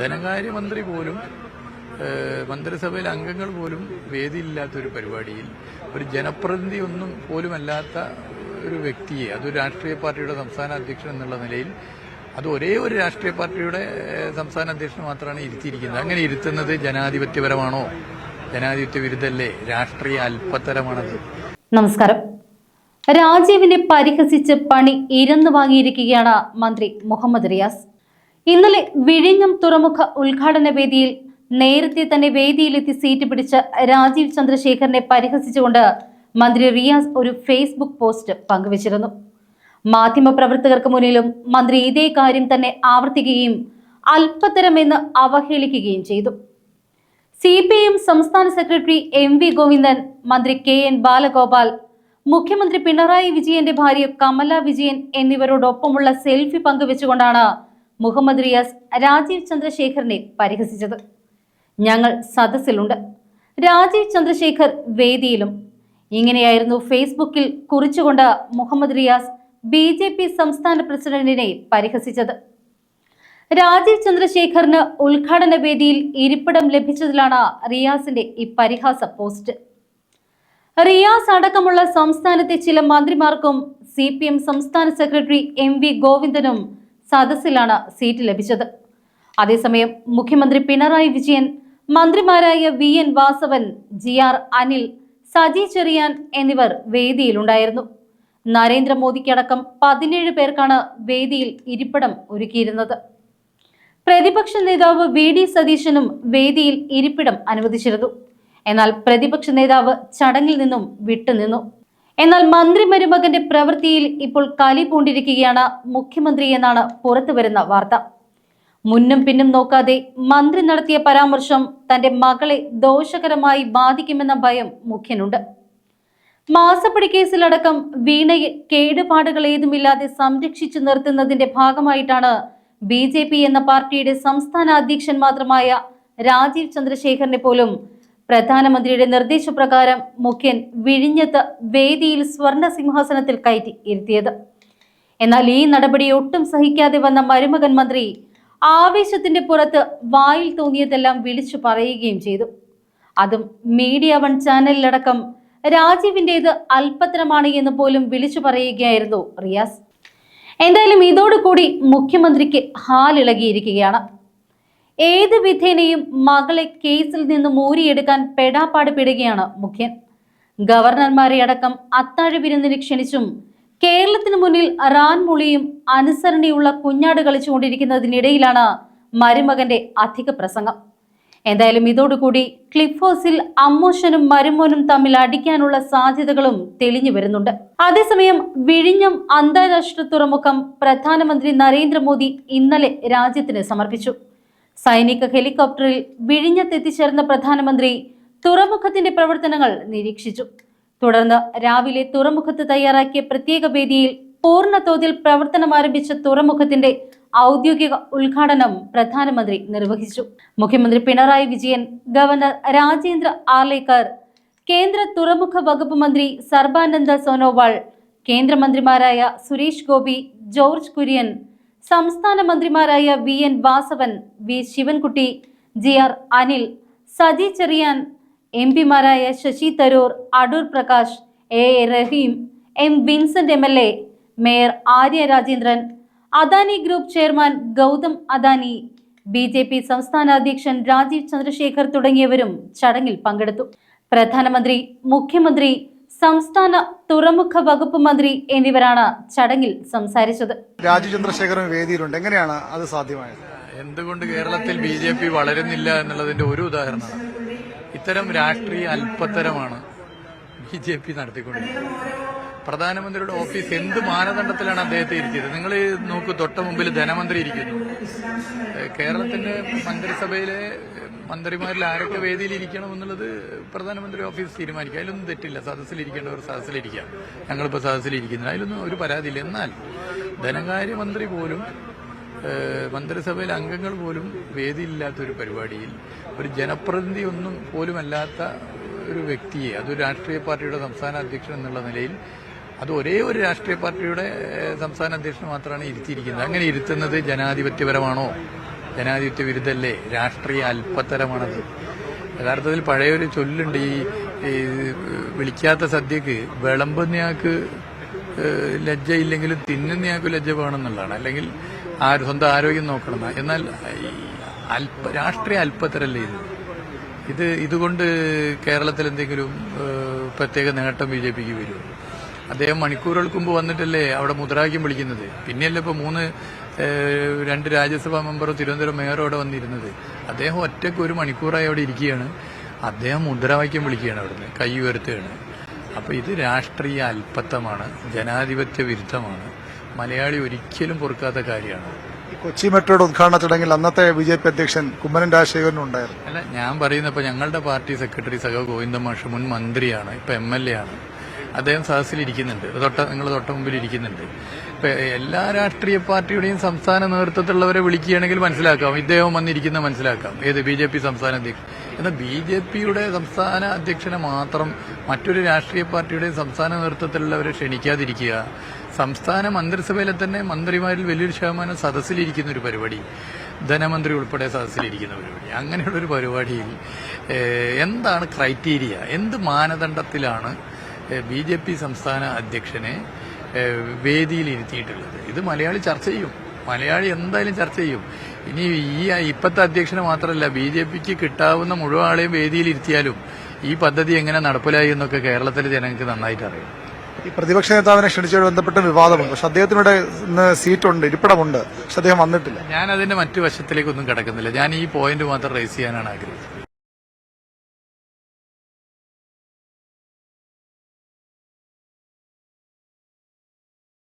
ധനകാര്യമന്ത്രി പോലും മന്ത്രിസഭയിൽ അംഗങ്ങൾ പോലും വേദിയില്ലാത്തൊരു പരിപാടിയിൽ ഒരു ജനപ്രതിനിധി ഒന്നും പോലുമല്ലാത്ത ഒരു വ്യക്തിയെ അതൊരു രാഷ്ട്രീയ പാർട്ടിയുടെ സംസ്ഥാന അധ്യക്ഷൻ എന്നുള്ള നിലയിൽ അത് ഒരേ ഒരു രാഷ്ട്രീയ പാർട്ടിയുടെ സംസ്ഥാന അധ്യക്ഷൻ മാത്രമാണ് ഇരുത്തിയിരിക്കുന്നത്. അങ്ങനെ ഇരുത്തുന്നത് ജനാധിപത്യപരമാണോ? ജനാധിപത്യ വിരുദ്ധല്ലേ? രാഷ്ട്രീയ അല്പത്തരമാണത്. നമസ്കാരം. രാജീവിനെ പരിഹസിച്ച് പണി ഇരന്നു വാങ്ങിയിരിക്കുകയാണ് മന്ത്രി മുഹമ്മദ് റിയാസ്. ഇന്നലെ വിഴിഞ്ഞം തുറമുഖ ഉദ്ഘാടന വേദിയിൽ നേരത്തെ തന്നെ വേദിയിലെത്തി സീറ്റ് പിടിച്ച രാജീവ് ചന്ദ്രശേഖരനെ പരിഹസിച്ചുകൊണ്ട് മന്ത്രി റിയാസ് ഒരു ഫേസ്ബുക്ക് പോസ്റ്റ് പങ്കുവച്ചിരുന്നു. മാധ്യമ പ്രവർത്തകർക്ക് മുന്നിലും മന്ത്രി ഇതേ കാര്യം തന്നെ ആവർത്തിക്കുകയും അല്പത്തരമെന്ന് അവഹേളിക്കുകയും ചെയ്തു. സി പി എം സംസ്ഥാന സെക്രട്ടറി എം വി ഗോവിന്ദൻ മന്ത്രി കെ എൻ ബാലഗോപാൽ മുഖ്യമന്ത്രി പിണറായി വിജയന്റെ ഭാര്യ കമല വിജയൻ എന്നിവരോടൊപ്പമുള്ള സെൽഫി പങ്കുവെച്ചുകൊണ്ടാണ് മുഹമ്മദ് റിയാസ് രാജീവ് ചന്ദ്രശേഖറിനെ പരിഹസിച്ചത്. ഞങ്ങൾ സദസ്സിലുണ്ട്. രാജീവ് ചന്ദ്രശേഖർ വേദിയിലും. ഇങ്ങനെയായിരുന്നു ഫേസ്ബുക്കിൽ കുറിച്ചുകൊണ്ട് Muhammad Riyas B J P സംസ്ഥാന പ്രസിഡന്റിനെ പരിഹസിച്ചത്. രാജീവ് ചന്ദ്രശേഖറിന് ഉദ്ഘാടന വേദിയിൽ ഇരിപ്പിടം ലഭിച്ചതിലാണ് റിയാസിന്റെ ഈ പരിഹാസ പോസ്റ്റ്. റിയാസ് അടക്കമുള്ള സംസ്ഥാനത്തെ ചില മന്ത്രിമാർക്കും സി സംസ്ഥാന സെക്രട്ടറി എം വി ഗോവിന്ദനും സദസ്സിലാണ് സീറ്റ് ലഭിച്ചത്. അതേസമയം മുഖ്യമന്ത്രി പിണറായി വിജയൻ മന്ത്രിമാരായ V N Vasavan G R Anil Saji Cherian എന്നിവർ വേദിയിലുണ്ടായിരുന്നു. നരേന്ദ്രമോദിക്കടക്കം പതിനേഴ് പേർക്കാണ് വേദിയിൽ ഇരിപ്പിടം ഒരുക്കിയിരുന്നത്. പ്രതിപക്ഷ നേതാവ് വി ഡി സതീശനും വേദിയിൽ ഇരിപ്പിടം അനുവദിച്ചിരുന്നു. എന്നാൽ പ്രതിപക്ഷ നേതാവ് ചടങ്ങിൽ നിന്നും വിട്ടുനിന്നു. എന്നാൽ മന്ത്രി മരുമകന്റെ പ്രവൃത്തിയിൽ ഇപ്പോൾ കലി പൂണ്ടിരിക്കുകയാണ് മുഖ്യമന്ത്രി എന്നാണ് പുറത്തുവരുന്ന വാർത്ത. മുന്നും പിന്നും നോക്കാതെ മന്ത്രി നടത്തിയ പരാമർശം തന്റെ മകളെ ദോഷകരമായി ബാധിക്കുമെന്ന ഭയം മുഖ്യനുണ്ട്. മാസപ്പടി കേസിലടക്കം വീണയെ കേടുപാടുകൾ ഏതുമില്ലാതെ സംരക്ഷിച്ചു നിർത്തുന്നതിന്റെ ഭാഗമായിട്ടാണ് ബി എന്ന പാർട്ടിയുടെ സംസ്ഥാന അധ്യക്ഷൻ മാത്രമായ രാജീവ് ചന്ദ്രശേഖരനെ പോലും പ്രധാനമന്ത്രിയുടെ നിർദ്ദേശപ്രകാരം മുഖ്യൻ വിഴിഞ്ഞത്ത് വേദിയിൽ സ്വർണ സിംഹാസനത്തിൽ കയറ്റി ഇരുത്തിയത്. എന്നാൽ ഈ നടപടി ഒട്ടും സഹിക്കാതെ വന്ന മരുമകൻ മന്ത്രി ആവേശത്തിന്റെ പുറത്ത് വായിൽ തോന്നിയതെല്ലാം വിളിച്ചു പറയുകയും ചെയ്തു. അതും മീഡിയ വൺ ചാനലിലടക്കം രാജീവിന്റെത് അല്പത്തരമാണ് എന്ന് പോലും വിളിച്ചു പറയുകയായിരുന്നു റിയാസ്. എന്തായാലും ഇതോടുകൂടി മുഖ്യമന്ത്രിക്ക് ഹാലിളകിയിരിക്കുകയാണ്. ഏത് വിധേനയും മകളെ കേസിൽ നിന്ന് മൂരിയെടുക്കാൻ പെടാപ്പാട് പെടുകയാണ് മുഖ്യൻ. ഗവർണർമാരെ അടക്കം അത്താഴ വിരുന്നിന് ക്ഷണിച്ചും കേരളത്തിന് മുന്നിൽ റാൻ മുളിയും അനുസരണയുള്ള കുഞ്ഞാട് കളിച്ചുകൊണ്ടിരിക്കുന്നതിനിടയിലാണ് മരുമകന്റെ അധിക പ്രസംഗം. എന്തായാലും ഇതോടുകൂടി ക്ലിഫ് ഹൗസിൽ അമ്മോഷനും മരുമോനും തമ്മിൽ അടിക്കാനുള്ള സാധ്യതകളും തെളിഞ്ഞു വരുന്നുണ്ട്. അതേസമയം വിഴിഞ്ഞം അന്താരാഷ്ട്ര തുറമുഖം പ്രധാനമന്ത്രി നരേന്ദ്രമോദി ഇന്നലെ രാജ്യത്തിന് സമർപ്പിച്ചു. സൈനിക ഹെലികോപ്റ്ററിൽ വിഴിഞ്ഞത്തെത്തിച്ചേർന്ന പ്രധാനമന്ത്രി തുറമുഖത്തിന്റെ പ്രവർത്തനങ്ങൾ നിരീക്ഷിച്ചു. തുടർന്ന് രാവിലെ തുറമുഖത്ത് തയ്യാറാക്കിയ പ്രത്യേക വേദിയിൽ പൂർണ തോതിൽ പ്രവർത്തനം ആരംഭിച്ച തുറമുഖത്തിന്റെ ഔദ്യോഗിക ഉദ്ഘാടനം പ്രധാനമന്ത്രി നിർവഹിച്ചു. മുഖ്യമന്ത്രി പിണറായി വിജയൻ ഗവർണർ രാജേന്ദ്ര ആർലേക്കർ കേന്ദ്ര തുറമുഖ വകുപ്പ് മന്ത്രി സർബാനന്ദ സോനോവാൾ കേന്ദ്രമന്ത്രിമാരായ സുരേഷ് ഗോപി ജോർജ് കുര്യൻ സംസ്ഥാന മന്ത്രിമാരായ V N Vasavan V Sivankutty G R Anil Saji Cherian M പിമാരായ Shashi Tharoor Adoor Prakash A Rahim M Vincent M L A mayor Arya Rajendran Adani group chairman Gautam Adani B J P സംസ്ഥാന അധ്യക്ഷൻ രാജീവ് ചന്ദ്രശേഖർ തുടങ്ങിയവരും ചടങ്ങിൽ പങ്കെടുത്തു. പ്രധാനമന്ത്രി മുഖ്യമന്ത്രി സംസ്ഥാന തുറമുഖ വകുപ്പ് മന്ത്രി എന്നിവരാണ് ചടങ്ങിൽ സംസാരിച്ചത്. രാജു ചന്ദ്രശേഖരൻ വേദിയിലുണ്ട്. എങ്ങനെയാണ് അത് സാധ്യമായത്? എന്തുകൊണ്ട് കേരളത്തിൽ ബി ജെ പി വളരുന്നില്ല എന്നുള്ളതിന്റെ ഒരു ഉദാഹരണമാണ്. ഇത്തരം രാഷ്ട്രീയ അല്പത്തരമാണ് ബി ജെ പി നടത്തിക്കൊണ്ടിരിക്കുന്നത്. പ്രധാനമന്ത്രിയുടെ ഓഫീസ് എന്ത് മാനദണ്ഡത്തിലാണ് അദ്ദേഹത്തെ ഇരിക്കുന്നത് നിങ്ങൾ നോക്കൂ തൊട്ട മുമ്പിൽ ധനമന്ത്രി ഇരിക്കുന്നു. കേരളത്തിന്റെ മന്ത്രിസഭയിലെ മന്ത്രിമാരിൽ ആരൊക്കെ വേദിയിൽ ഇരിക്കണം എന്നുള്ളത് പ്രധാനമന്ത്രി ഓഫീസ് തീരുമാനിക്കുക അതിലൊന്നും തെറ്റില്ല. സദസ്സിലിരിക്കേണ്ടവർ സദസ്സിലിരിക്കാം. ഞങ്ങളിപ്പോൾ സദസ്സിലിരിക്കുന്നില്ല. അതിലൊന്നും ഒരു പരാതിയില്ല. എന്നാൽ ധനകാര്യമന്ത്രി പോലും മന്ത്രിസഭയിലെ അംഗങ്ങൾ പോലും വേദിയില്ലാത്ത ഒരു പരിപാടിയിൽ ഒരു ജനപ്രതിനിധി ഒന്നും പോലുമല്ലാത്ത ഒരു വ്യക്തിയെ അതൊരു രാഷ്ട്രീയ പാർട്ടിയുടെ സംസ്ഥാന അധ്യക്ഷൻ എന്നുള്ള നിലയിൽ അത് ഒരേ ഒരു രാഷ്ട്രീയ പാർട്ടിയുടെ സംസ്ഥാന അധ്യക്ഷൻ മാത്രമാണ് ഇരുത്തിയിരിക്കുന്നത്. അങ്ങനെ ഇരുത്തുന്നത് ജനാധിപത്യപരമാണോ? ജനാധിപത്യ വിരുദ്ധല്ലേ? രാഷ്ട്രീയ അല്പത്തരമാണത്. യഥാർത്ഥത്തിൽ പഴയൊരു ചൊല്ലുണ്ട് ഈ വിളിക്കാത്ത സദ്യക്ക് വിളമ്പുന്നയാൾക്ക് ലജ്ജയില്ലെങ്കിലും തിന്നുന്നയാൾക്ക് ലജ്ജ വേണമെന്നുള്ളതാണ് അല്ലെങ്കിൽ സ്വന്തം ആരോഗ്യം നോക്കണം. എന്നാൽ അല്പ രാഷ്ട്രീയ അല്പത്തരല്ലേ ഇത്? ഇത് ഇതുകൊണ്ട് കേരളത്തിൽ എന്തെങ്കിലും പ്രത്യേക നേട്ടം ബി ജെ പിക്ക് വരും അദ്ദേഹം മണിക്കൂറുകൾക്ക് മുമ്പ് വന്നിട്ടല്ലേ അവിടെ മുദ്രാവാക്യം വിളിക്കുന്നത്. പിന്നെയല്ലേ ഇപ്പോൾ മൂന്ന് രണ്ട് രാജ്യസഭാ മെമ്പറോ തിരുവനന്തപുരം മേയറോ അവിടെ വന്നിരുന്നത്. അദ്ദേഹം ഒറ്റയ്ക്ക് ഒരു മണിക്കൂറായി അവിടെ ഇരിക്കുകയാണ്. അദ്ദേഹം മുദ്രാവാക്യം വിളിക്കുകയാണ് അവിടുന്ന് കൈ ഉയർത്തുകയാണ്. അപ്പോൾ ഇത് രാഷ്ട്രീയ അല്പത്തമാണ് ജനാധിപത്യ വിരുദ്ധമാണ്. മലയാളി ഒരിക്കലും പൊറുക്കാത്ത കാര്യമാണ്. കൊച്ചി മെട്രോയുടെ ഉദ്ഘാടന ചടങ്ങിൽ അന്നത്തെ ബി ജെ പി അധ്യക്ഷൻ കുമ്മനം രാജശേഖരനും ഉണ്ടായിരുന്നു. അല്ല ഞാൻ പറയുന്ന ഇപ്പൊ ഞങ്ങളുടെ പാർട്ടി സെക്രട്ടറി സഹ ഗോവിന്ദ മാഷ് മുൻ മന്ത്രിയാണ് ഇപ്പൊ എം എൽ എ ആണ്. അദ്ദേഹം സദസ്സിൽ ഇരിക്കുന്നുണ്ട് തൊട്ട നിങ്ങൾ തൊട്ട മുമ്പിൽ ഇരിക്കുന്നുണ്ട്. ഇപ്പൊ എല്ലാ രാഷ്ട്രീയ പാർട്ടിയുടെയും സംസ്ഥാന നേതൃത്വത്തിലുള്ളവരെ വിളിക്കുകയാണെങ്കിൽ മനസ്സിലാക്കാം. ഇദ്ദേഹം വന്നിരിക്കുന്ന മനസ്സിലാക്കാം. ഏത് ബി ജെ പി സംസ്ഥാന അധ്യക്ഷൻ. എന്നാൽ ബി ജെ പിയുടെ സംസ്ഥാന അധ്യക്ഷനെ മാത്രം മറ്റൊരു രാഷ്ട്രീയ പാർട്ടിയുടെയും സംസ്ഥാന നേതൃത്വത്തിലുള്ളവരെ ക്ഷണിക്കാതിരിക്കുക. സംസ്ഥാന മന്ത്രിസഭയിലെ തന്നെ മന്ത്രിമാരിൽ വലിയൊരു ശതമാനം സദസ്സിലിരിക്കുന്ന ഒരു പരിപാടി. ധനമന്ത്രി ഉൾപ്പെടെ സദസ്സിലിരിക്കുന്ന പരിപാടി. അങ്ങനെയുള്ളൊരു പരിപാടിയിൽ എന്താണ് ക്രൈറ്റീരിയ? എന്ത് മാനദണ്ഡത്തിലാണ് ബി ജെ പി സംസ്ഥാന അധ്യക്ഷനെ വേദിയിൽ ഇരുത്തിയിട്ടുള്ളത് ഇത് മലയാളി ചർച്ച ചെയ്യും. മലയാളി എന്തായാലും ചർച്ച ചെയ്യും. ഇനി ഈ ഇപ്പത്തെ അധ്യക്ഷന് മാത്രമല്ല ബി ജെ പിക്ക് കിട്ടാവുന്ന മുഴുവൻ ആളെയും വേദിയിൽ ഇരുത്തിയാലും ഈ പദ്ധതി എങ്ങനെ നടപ്പിലായി എന്നൊക്കെ കേരളത്തിലെ ജനങ്ങൾക്ക് നന്നായിട്ട് അറിയാം. ഈ പ്രതിപക്ഷ നേതാവിനെ ക്ഷണിച്ചതുമായി ബന്ധപ്പെട്ട വിവാദമുണ്ട്. പക്ഷെ അദ്ദേഹത്തിനോട് ഇന്ന് സീറ്റുണ്ട് ഇരിപ്പിടമുണ്ട്. പക്ഷെ അദ്ദേഹം വന്നിട്ടില്ല. ഞാൻ അതിന്റെ മറ്റു വശത്തിലേക്കൊന്നും കിടക്കുന്നില്ല. ഞാൻ ഈ പോയിന്റ് മാത്രം റേസ് ചെയ്യാനാണ് ആഗ്രഹിച്ചത്.